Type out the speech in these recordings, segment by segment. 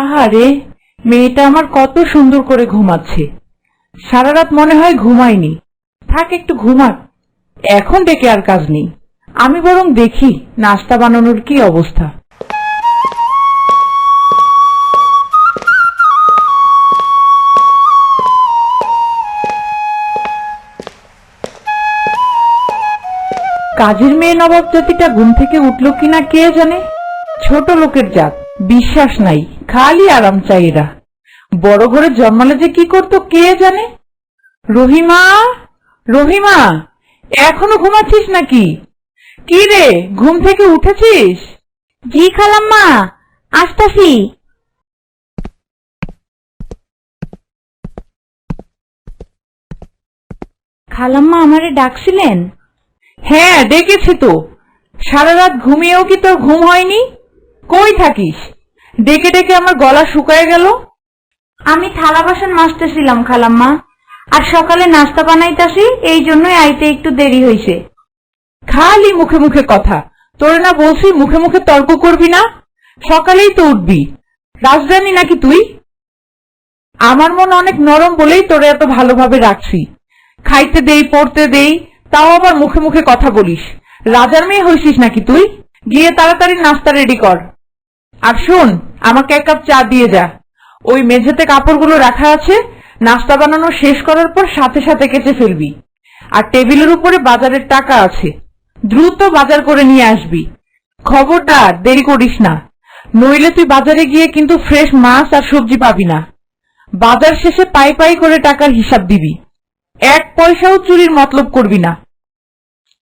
আহারে, মেয়েটা আমার কত সুন্দর করে ঘুমাচ্ছে। সারা রাত মনে হয় ঘুমায়নি। থাক, একটু ঘুমাক। এখন ডেকে আর কাজ নেই। আমি বরং দেখি নাস্তা বানানোর কি অবস্থা। কাজের মেয়ে নবাব জাতিটা ঘুম থেকে উঠল কিনা কে জানে? ছোট লোকের জাত। বিশ্বাস নাই, খালি আরাম চাই এরা। বড় ঘরে জন্মালে যে কি করতো কে জানে? রহিমা? রহিমা, এখনও ঘুমাচ্ছিস নাকি? কি রে, ঘুম থেকে উঠেছিস? জি খালাম্মা আসতাছি। খালাম্মা আমারে ডাকছিলেন? হ্যাঁ ডেকেছি তো। সারা রাত ঘুমিয়েও কি তোর ঘুম হয়নি? কই থাকিস? ডেকে ডেকে আমার গলা শুকায় গেল। আমি থালা বাসন মাজতেছিলাম, খালাম্মা। আর সকালে নাস্তা বানাইতাছি, এই জন্যই আইতে একটু দেরি হইছে। খালি মুখে মুখে কথা। তোরে না বলছি, মুখে মুখে তর্ক করবি না? সকালেই তো উঠবি। রাজধানী নাকি তুই? আমার মন অনেক নরম বলেই তোরে এত ভালোভাবে রাখছি। খাইতে দেই, পড়তে দেই, তাও আবার মুখে মুখে কথা বলিস। রাজার মেয়ে হইছিস নাকি তুই? গিয়ে তাড়াতাড়ি নাস্তা রেডি কর। আর শোন আমাকে এক কাপ চা দিয়ে যা। ওই মেঝেতে কাপড়গুলো রাখা আছে, নাস্তা বানানো শেষ করার পর সাথে সাথে কেচে ফেলবি। আর টেবিলের উপরে বাজারের টাকা আছে। দ্রুত বাজার করে নিয়ে আসবি। খবরদার, দেরি করিস না। নইলে তুই বাজারে গিয়ে কিন্তু ফ্রেশ মাছ আর সবজি পাবি না। বাজার শেষে পাই পাই করে টাকার হিসাব দিবি। এক পয়সাও চুরির মতলব করবি না।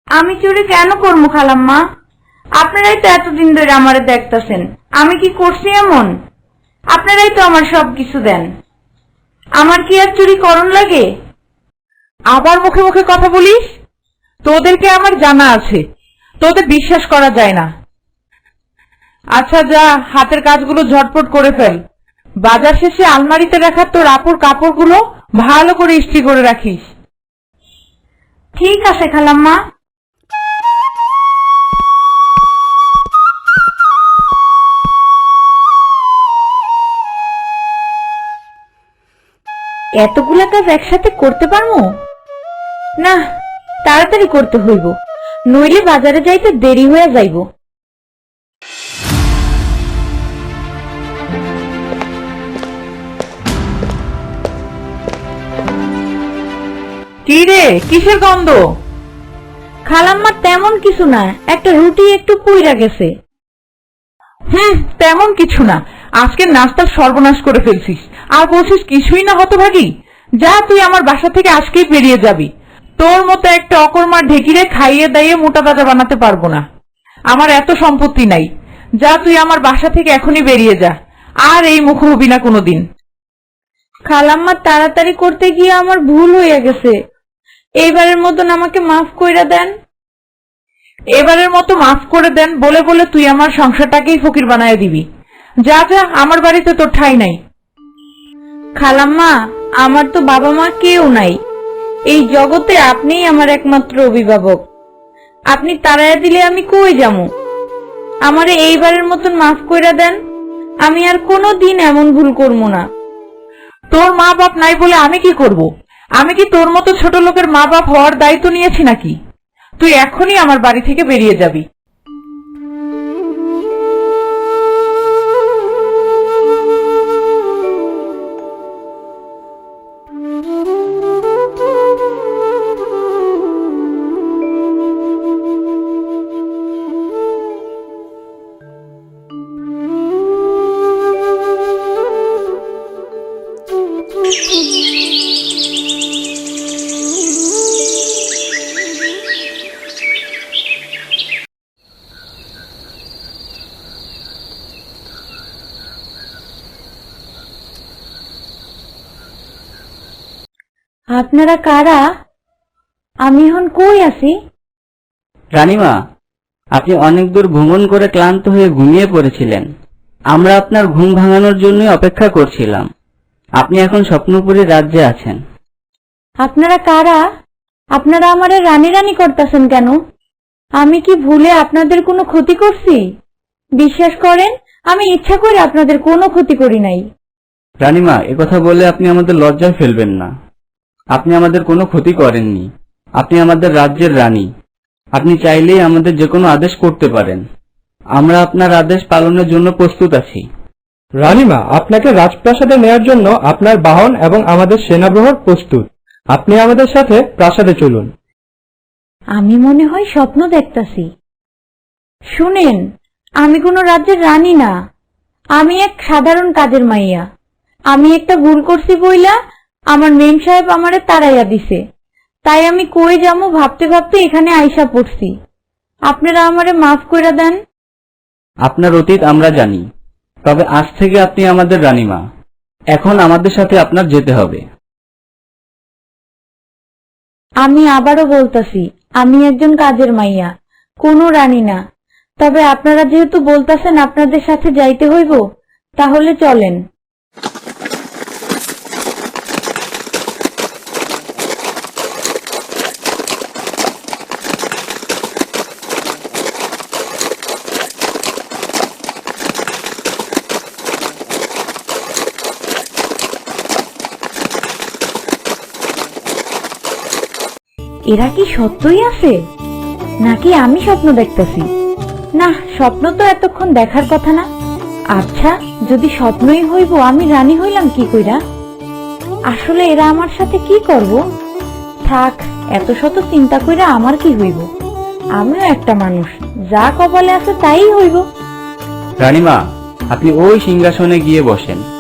আমি চুরি কেন করব খালাম্মা? আপনারাই তো এতদিন ধরে আমারে দেখতাছেন। আমি কি করছি এমন? আপনারাই তো আমার সব কিছু দেন। আমার কি আর চুরি করণ লাগে? আবার মুখে মুখে কথা বলিস? তোদেরকে আমার জানা আছে। তোদের বিশ্বাস করা যায় না। আচ্ছা যা হাতের কাজগুলো ঝটপট করে ফেল। বাজার শেষে আলমারিতে রাখা তোর আপুর কাপড়গুলো ভালো করে ইস্ত্রি করে রাখিস। ঠিক আছে খালাম্মা। এতগুলা কাজ একসাথে করতে পারব না, তাড়াতাড়ি করতে হইব, নইলে বাজারে যাইতে দেরি হয়ে যাইব। কি রে, কিসের গন্ধ? খালাম্মা তেমন কিছু না, একটা রুটি একটু পুইরা গেছে। হুম, তেমন কিছু না আজকে নাস্তার সর্বনাশ করে ফেলছিস। আর বলছিস কিছুই না হতভাগী? যা তুই আমার বাসা থেকে আজকেই বেরিয়ে যাবি। তোর মতো একটা অকর্মার ঢেকিরে খাইয়ে দাইয়ে মোটা তাজা বানাতে পারব না। আমার এত সম্পত্তি নাই। যা তুই আমার বাসা থেকে এখনই বেরিয়ে যা। আর এই মুখ হবি না কোনোদিন। খালাম্মা তাড়াতাড়ি করতে গিয়ে আমার ভুল হইয়া গেছে। এইবারের মতন আমাকে মাফ কইরা দেন। এবারের মতো মাফ করে দেন বলে বলে তুই আমার সংসারটাকেই ফকির বানায় দিবি। যা যা, আমার বাড়িতে তোর ঠাই নাই। খালাম্মা, আমার তো বাবা মা কেউ নাই। এই জগতে আপনিই আমার একমাত্র অভিভাবক। আপনি তাড়াইয়া দিলে আমি কই যামু? আমারে এইবারের মতন মাফ কইরা দেন, আমি আর কোনো দিন এমন ভুল করব না। তোর মা বাপ নাই বলে আমি কি করব? আমি কি তোর মতো ছোট লোকের মা বাপ হওয়ার দায়িত্ব নিয়েছি নাকি? তুই এখনই আমার বাড়ি থেকে বেরিয়ে যাবি। আপনারা কারা? আমি এখন কই আছি? রানিমা আপনি অনেক দূর ভ্রমণ করে ক্লান্ত হয়ে ঘুমিয়ে পড়েছিলেন। আমরা আপনার ঘুম ভাঙানোর জন্য অপেক্ষা করছিলাম। আপনি এখন স্বপ্নপুরী রাজ্যে আছেন। আপনারা কারা? আপনারা আমারে রানী রানী করতেছেন কেন? আমি কি ভুলে আপনাদের কোনো ক্ষতি করছি? বিশ্বাস করেন আমি ইচ্ছা করে আপনাদের কোনো ক্ষতি করি নাই। রানীমা একথা বলে আপনি আমাদের লজ্জায় ফেলবেন না। আপনি আমাদের কোনো ক্ষতি করেননি। আপনি আমাদের রাজ্যের রানী। আপনি চাইলেই আমাদের যে কোনো আদেশ করতে পারেন। আমরা আপনার আদেশ পালনের জন্য প্রস্তুত আছি। রানীমা আপনাকে রাজপ্রাসাদে নেয়ার জন্য আপনার বাহন এবং আমাদের সেনাবহর প্রস্তুত। আপনি আমাদের সাথে প্রাসাদে চলুন। আমি মনে হয় স্বপ্ন দেখতাছি। শুনেন আমি কোনো রাজ্যের রানী না। আমি এক সাধারণ কাজের মাইয়া। আমি একটা ভুল করছি বইলা আমার মেম সাহেব আমারে তাড়াইয়া দিছে। তাই আমি কই যামু ভাবতে ভাবতে এখানে আইসা পড়ছি। আপনারা আমারে মাফ কইরা দেন। আপনার অতীত আমরা জানি তবে আজ থেকে আপনি আমাদের রানীমা। এখন আমাদের সাথে আপনার যেতে হবে। আমি আবারও বলতাছি আমি একজন কাজের মাইয়া কোনো রানী না। তবে আপনারা যেহেতু বলতাছেন আপনাদের সাথে যাইতে হইব তাহলে চলেন। এরা কি সত্যই আছে? নাকি আমি স্বপ্ন দেখতেছি? না, স্বপ্ন তো এতক্ষণ দেখার কথা না। আচ্ছা যদি স্বপ্নই হইব, আমি রানী হইলাম কি কইরা? আসলে এরা আমার সাথে কি করব? থাক, এত শত চিন্তা কইরা আমার কি হইব? আমিও একটা মানুষ, যা কপালে আছে তাই হইব। রানীমা, আপনি ওই সিংহাসনে গিয়ে বসেন।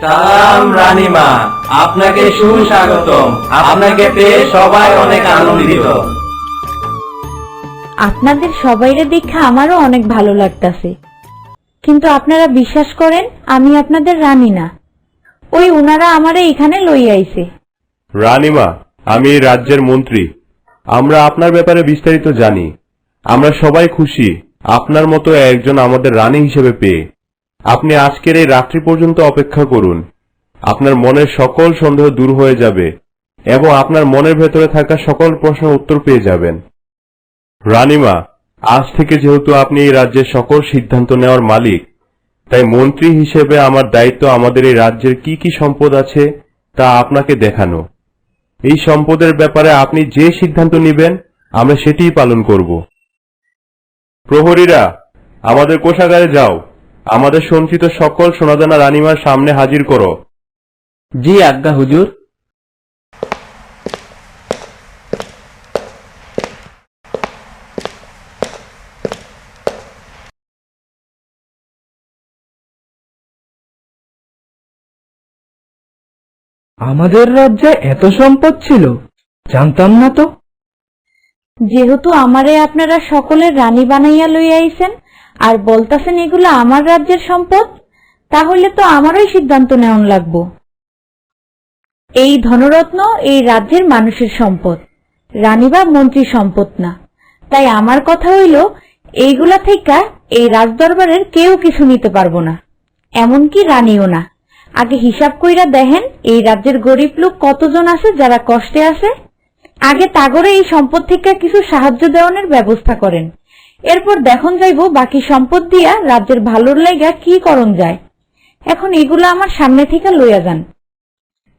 সালাম রানীমা আপনাকে সুস্বাগতম। আপনাকে পেয়ে সবাই অনেক আনন্দিত। আপনাদের সবাইরে দেখে আমারও অনেক ভালো লাগতাছে। কিন্তু আপনারা বিশ্বাস করেন আমি আপনাদের রানী না। ওই উনারা আমারে এখানে লই আইছে। রানীমা আমি এই রাজ্যের মন্ত্রী। আমরা আপনার ব্যাপারে বিস্তারিত জানি। আমরা সবাই খুশি আপনার মতো একজন আমাদের রানী হিসেবে পেয়ে। আপনি আজকের এই রাত্রি পর্যন্ত অপেক্ষা করুন। আপনার মনের সকল সন্দেহ দূর হয়ে যাবে এবং আপনার মনের ভেতরে থাকা সকল প্রশ্নের উত্তর পেয়ে যাবেন। রানীমা, আজ থেকে যেহেতু আপনি এই রাজ্যের সকল সিদ্ধান্ত নেওয়ার মালিক, তাই মন্ত্রী হিসেবে আমার দায়িত্ব আমাদের এই রাজ্যের কি কি সম্পদ আছে তা আপনাকে দেখানো। এই সম্পদের ব্যাপারে আপনি যে সিদ্ধান্ত নেবেন, আমরা সেটিই পালন করব। প্রহরীরা, আমাদের কোষাগারে যাও। আমাদের সঞ্চিত সকল সোনাদানা রানীমার সামনে হাজির করো। জি আজ্ঞা হুজুর। আমাদের রাজ্যে এত সম্পদ ছিল জানতাম না তো। যেহেতু আমারে আপনারা সকলের রানী বানাইয়া লই আইছেন আর বলতাছেন এগুলো আমার রাজ্যের সম্পদ? তাহলে তো আমারই সিদ্ধান্ত নেওয়ান লাগবো। এই ধনরত্ন এই রাজ্যের মানুষের সম্পদ। রানী বা মন্ত্রীর সম্পদ না। তাই আমার কথা হইল, এইগুলা থেকে এই রাজদরবারের কেউ কিছু নিতে পারব না। এমনকি রানীও না। আগে হিসাব কইরা দেখেন, এই রাজ্যের গরিব লোক কতজন আছে যারা কষ্টে আছে আগে তাগরে এই সম্পদ থেকে কিছু সাহায্য দেওয়ানোর ব্যবস্থা করেন। এরপর দেখুন যাইব বাকি সম্পদ দিয়া রাজ্যের ভালোর লাইগা কি করণ যায়। এখন এগুলো আমার সামনে থেকে লইয়া যান।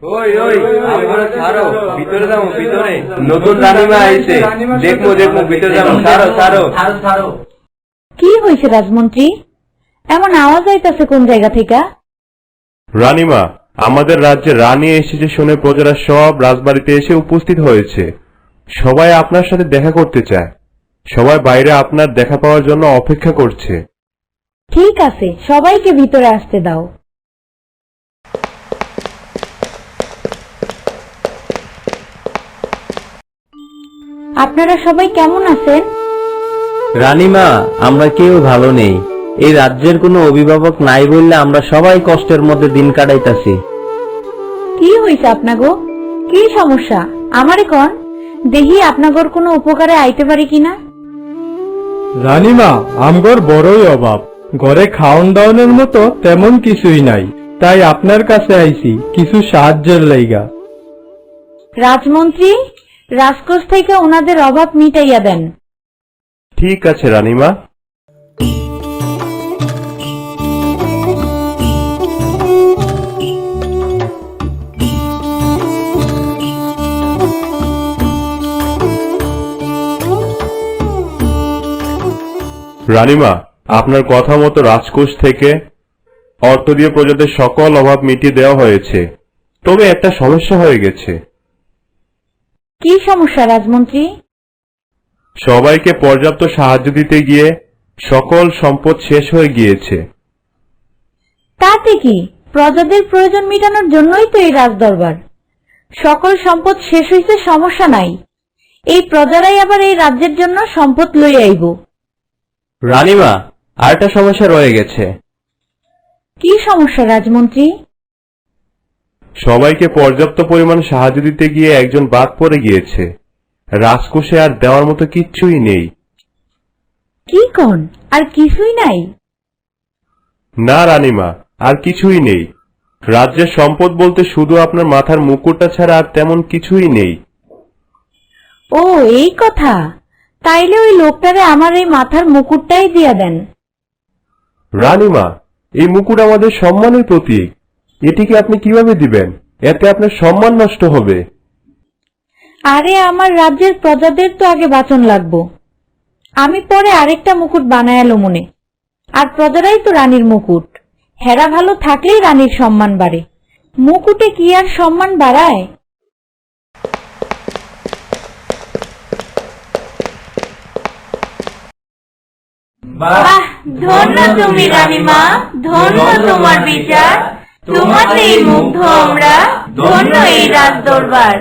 ওই ওই আমরা ছাড়ো ভিতরে যাব ভিতরে। নতুন রানীমা আইছে। দেখব দেখব ভিতরে যাব ছাড়ো ছাড়ো। কি হয়েছে রাজমন্ত্রী? এমন আওয়াজ আইতাছে কোন জায়গা থেকে? রানীমা আমাদের রাজ্যে রানী এসেছে শুনে প্রজারা সব রাজবাড়িতে এসে উপস্থিত হয়েছে। সবাই আপনার সাথে দেখা করতে চায়। সবাই বাইরে আপনার দেখা পাওয়ার জন্য অপেক্ষা করছে। ঠিক আছে সবাইকে ভিতরে আসতে দাও। আপনারা সবাই কেমন আছেন? রানীমা আমরা কেউ ভালো নেই। এই রাজ্যের কোনো অভিভাবক নাই বললে আমরা সবাই কষ্টের মধ্যে দিন কাটাইতাছি। কি হয়েছে আপনাগো? কি সমস্যা? আমারে কন? দেখি আপনাগর কোনো উপকারে আইতে পারি কিনা? রানীমা আমগর বড়ই অভাব। ঘরে খাওন দাওনের মতো তেমন কিছুই নাই। তাই আপনার কাছে আইছি কিছু সাহায্যের লাইগা। রাজমন্ত্রী রাজকোষ থেকে ওনাদের অভাব মিটাইয়া দেন। ঠিক আছে রানীমা। রানীমা আপনার কথা মতো রাজকোষ থেকে অর্থ দিয়ে প্রজাদের সকল অভাব মিটিয়ে দেওয়া হয়েছে। তবে একটা সমস্যা হয়ে গেছে। কি সমস্যা রাজমন্ত্রী? সবাইকে পর্যাপ্ত সাহায্য দিতে গিয়ে সকল সম্পদ শেষ হয়ে গিয়েছে। তাতে কি? প্রজাদের প্রয়োজন মেটানোর জন্যই তো এই রাজদরবার। সকল সম্পদ শেষ হইছে সমস্যা নাই। এই প্রজারাই আবার এই রাজ্যের জন্য সম্পদ লই আইব। রানীমা আরেকটা সমস্যা রয়ে গেছে। কি সমস্যা রাজমন্ত্রী? সবাইকে পর্যাপ্ত পরিমাণ সাহায্য দিতে গিয়ে একজন বাদ পড়ে গিয়েছে। রাজকোষে আর দেওয়ার মতো কিচ্ছুই নেই। কি কন? আর কিছুই নাই? না রানীমা আর কিছুই নেই। রাজ্যের সম্পদ বলতে শুধু আপনার মাথার মুকুটটা ছাড়া আর তেমন কিছুই নেই। ও এই কথা। তাইলে ওই লোকটারে আমার এই মাথার মুকুটটাই দিয়া দেন। রানীমা এই মুকুট আমাদের সম্মানের প্রতীক। এটিকে আপনি কীভাবে দিবেন? এতে আপনার সম্মান নষ্ট হবে। আরে আমার রাজ্যের প্রজাদের তো আগে বাঁচন লাগবো। আমি পরে আরেকটা মুকুট বানায়ালো মনে। আর প্রজারাই তো রানীর মুকুট। হেরা ভালো থাকলেই রানীর সম্মান বাড়ে। মুকুটে কি আর সম্মান বাড়ায়? বাহ ধন্য তুমি রানীমা ধন্য তোমার বিচার। তোমাতেই মুগ্ধ আমরা ধন্য এই রাজ দরবার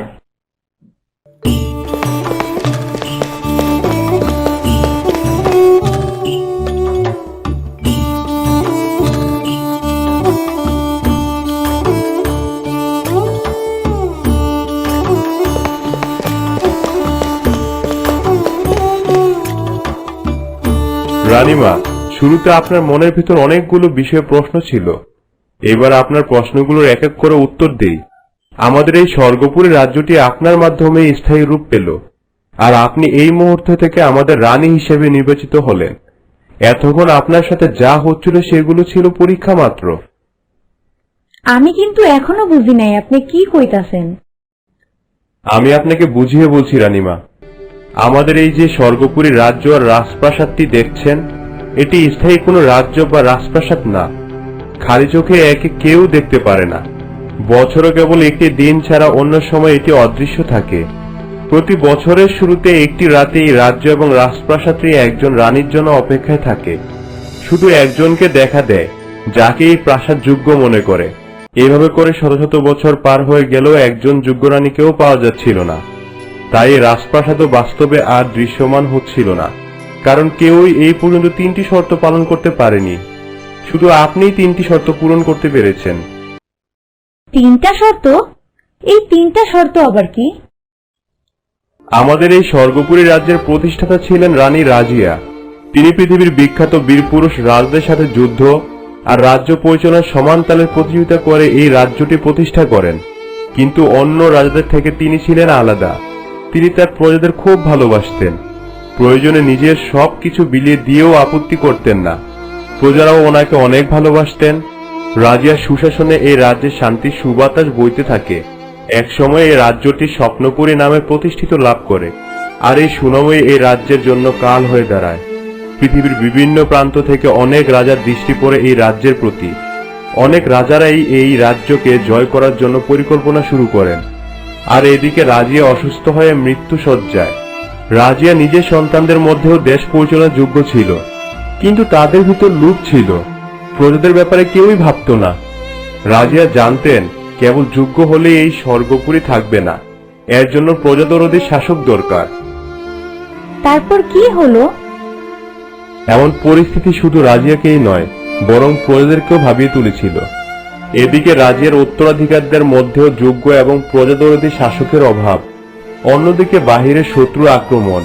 রানীমা শুরুতে আপনার মনের ভিতর অনেকগুলো বিষয়ে প্রশ্ন ছিল। এবার আপনার প্রশ্নগুলোর এক এক করে উত্তর দেই। আমাদের এই স্বর্গপুরী রাজ্যটি আপনার মাধ্যমে স্থায়ী রূপ পেল আর আপনি এই মুহূর্ত থেকে আমাদের রানী হিসেবে নির্বাচিত হলেন। এতক্ষণ আপনার সাথে যা হচ্ছিল সেগুলো ছিল পরীক্ষা মাত্র। আমি কিন্তু এখনও বুঝি নাই আপনি কি কইতাছেন। আমি আপনাকে বুঝিয়ে বলছি রানীমা আমাদের এই যে স্বর্গপুরী রাজ্য আর রাজপ্রাসাদটি দেখছেন, এটি স্থায়ী কোনো রাজ্য বা রাজপ্রাসাদ না। খালি চোখে একে কেউ দেখতে পারে না। বছরও কেবল একটি দিন ছাড়া অন্য সময় এটি অদৃশ্য থাকে। প্রতি বছরের শুরুতে একটি রাতে এই রাজ্য এবং রাজপ্রাসাদটি একজন রানীর জন্য অপেক্ষায় থাকে। শুধু একজনকে দেখা দেয়, যাকে এই প্রাসাদ যোগ্য মনে করে। এভাবে করে শত শত বছর পার হয়ে গেলেও একজন যোগ্য রানীকেও পাওয়া যাচ্ছিল না। তাই রাজপ্রাসাদও বাস্তবে আর দৃশ্যমান হচ্ছিল না কারণ কেউই এই পর্যন্ত তিনটি শর্ত পালন করতে পারেনি। শুধু আপনিই তিনটি শর্ত পূরণ করতে পেরেছেন। তিনটা শর্ত? এই তিনটা শর্ত আবার কি? আমাদের এই স্বর্গপুরী রাজ্যের প্রতিষ্ঠাতা ছিলেন রানী রাজিয়া। তিনি পৃথিবীর বিখ্যাত বীরপুরুষ রাজদের সাথে যুদ্ধ আর রাজ্য পরিচালনার সমান তালের প্রতিযোগিতা করে এই রাজ্যটি প্রতিষ্ঠা করেন। কিন্তু অন্য রাজাদের থেকে তিনি ছিলেন আলাদা। তিনি তার প্রজাদের খুব ভালোবাসতেন। প্রয়োজনে নিজের সব কিছু বিলিয়ে দিয়েও আপত্তি করতেন না। প্রজারাও ওনাকে অনেক ভালোবাসতেন। রাজিয়ার সুশাসনে এই রাজ্যে শান্তির সুবাতাস বইতে থাকে। একসময় এই রাজ্যটি স্বপ্নপুরী নামে প্রতিষ্ঠিত লাভ করে, আর এই সুনামই এই রাজ্যের জন্য কাল হয়ে দাঁড়ায়। পৃথিবীর বিভিন্ন প্রান্ত থেকে অনেক রাজার দৃষ্টি পড়ে এই রাজ্যের প্রতি। অনেক রাজারাই এই রাজ্যকে জয় করার জন্য পরিকল্পনা শুরু করেন। আর এদিকে রাজিয়া অসুস্থ হয়ে মৃত্যু সজ্জায়। রাজিয়া নিজের সন্তানদের মধ্যেও দেশ পরিচালনার যোগ্য ছিল কিন্তু তাদের ভিতর লুপ ছিল। প্রজাদের ব্যাপারে কেউই ভাবত না। রাজিয়া জানতেন কেবল যোগ্য হলে এই স্বর্গপুরী থাকবে না। এর জন্য প্রজাদরদের শাসক দরকার। তারপর কি হলো? এমন পরিস্থিতি শুধু রাজিয়াকেই নয় বরং প্রজাদেরকেও ভাবিয়ে তুলেছিল। এদিকে রাজিয়ার উত্তরাধিকারদের মধ্যেও যোগ্য এবং প্রজাদরদী শাসকের অভাব। অন্যদিকে বাহিরে শত্রু আক্রমণ।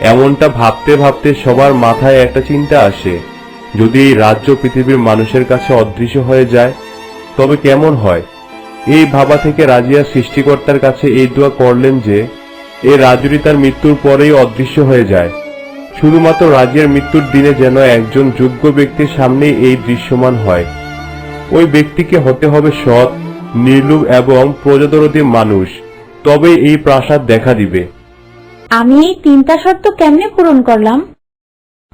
এমনটা ভাবতে ভাবতে সবার মাথায় একটা চিন্তা আসে, যদি এই রাজ্য পৃথিবীর মানুষের কাছে অদৃশ্য হয়ে যায়, তবে কেমন হয়? এই ভাবা থেকে রাজিয়া সৃষ্টিকর্তার কাছে এই দোয়া করলেন যে এই রাজুরি তার মৃত্যুর পরেই অদৃশ্য হয়ে যায়। শুধুমাত্র রাজিয়ার মৃত্যুর দিনে যেন একজন যোগ্য ব্যক্তির সামনে এই দৃশ্যমান হয়। ওই ব্যক্তিকে হতে হবে সৎ নির্লুভ এবং প্রজাদরদী মানুষ। তবে এই প্রাসাদ দেখা দিবে। আমি এই তিনটা শর্ত কেমনে পূরণ করলাম?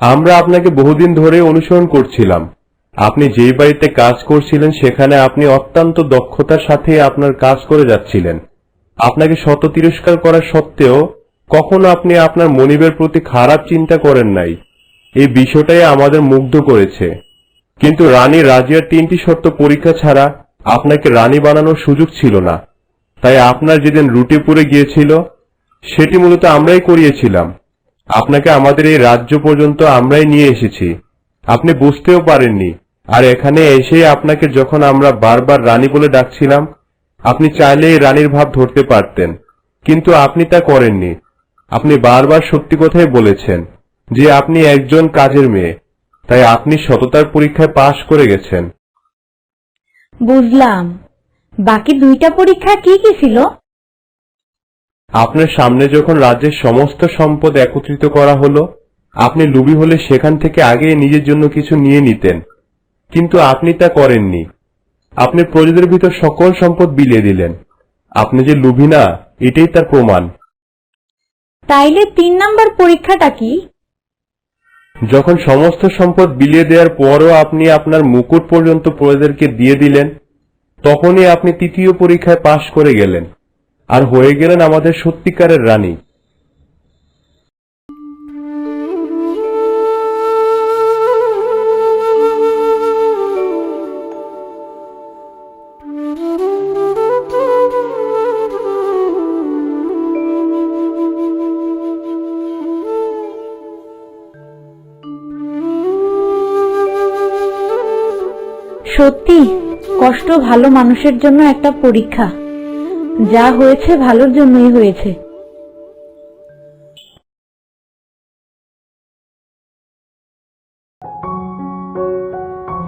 আমরা আপনাকে বহুদিন ধরে অনুসরণ করছিলাম। আপনি যেই বাড়িতে কাজ করছিলেন সেখানে আপনি অত্যন্ত দক্ষতার সাথে আপনার কাজ করে যাচ্ছিলেন। আপনাকে শত তিরস্কার করা সত্ত্বেও কখনো আপনি আপনার মনিবের প্রতি খারাপ চিন্তা করেন নাই। এই বিষয়টাই আমাদের মুগ্ধ করেছে। কিন্তু রানী রাজিয়ার তিনটি শর্ত পরীক্ষা ছাড়া আপনাকে রানী বানানোর সুযোগ ছিল না। তাই আপনার যেদিন রুটি পুড়ে গিয়েছিল, সেটি মূলত আমরাই করিয়েছিলাম। আপনাকে আমাদের এই রাজ্য পর্যন্ত আমরাই নিয়ে এসেছি। আপনি বুঝতেও পারেননি। আর এখানে এসেই আপনাকে যখন আমরা বারবার রানী বলে ডাকছিলাম, আপনি চাইলে এই রানীর ভাব ধরতে পারতেন। কিন্তু আপনি তা করেননি। আপনি বারবার সত্যি কথাই বলেছেন যে আপনি একজন কাজের মেয়ে। তাই আপনি সততার পরীক্ষায় পাশ করে গেছেন। বুঝলাম। বাকি দুইটা পরীক্ষা কি কি ছিল? আপনার সামনে যখন রাজ্যের সমস্ত সম্পদ একত্রিত করা হলো আপনি লুবি হলে সেখান থেকে আগে নিজের জন্য কিছু নিয়ে নিতেন। কিন্তু আপনি তা করেননি। আপনি প্রজাদের ভিতর সকল সম্পদ বিলিয়ে দিলেন। আপনি যে লুভি না এটাই তার প্রমাণ। তাইলে তিন নাম্বার পরীক্ষাটা কি? যখন সমস্ত সম্পদ বিলিয়ে দেওয়ার পরও আপনি আপনার মুকুট পর্যন্ত প্রজাদেরকে দিয়ে দিলেন, তখনই আপনি তৃতীয় পরীক্ষায় পাশ করে গেলেন। আর হয়ে গেলেন আমাদের সত্যিকারের রানী। সত্যি, কষ্ট ভালো মানুষের জন্য একটা পরীক্ষা। যা হয়েছে ভালোর জন্যই হয়েছে।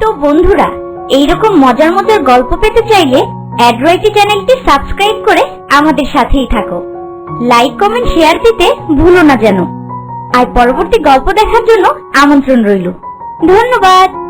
তো বন্ধুরা, এইরকম মজার মজার গল্প পেতে চাইলে অ্যাড্রয়েটি চ্যানেলটি সাবস্ক্রাইব করে আমাদের সাথেই থাকো। লাইক কমেন্ট শেয়ার দিতে ভুলো না যেন। আর পরবর্তী গল্প দেখার জন্য আমন্ত্রণ রইল। ধন্যবাদ!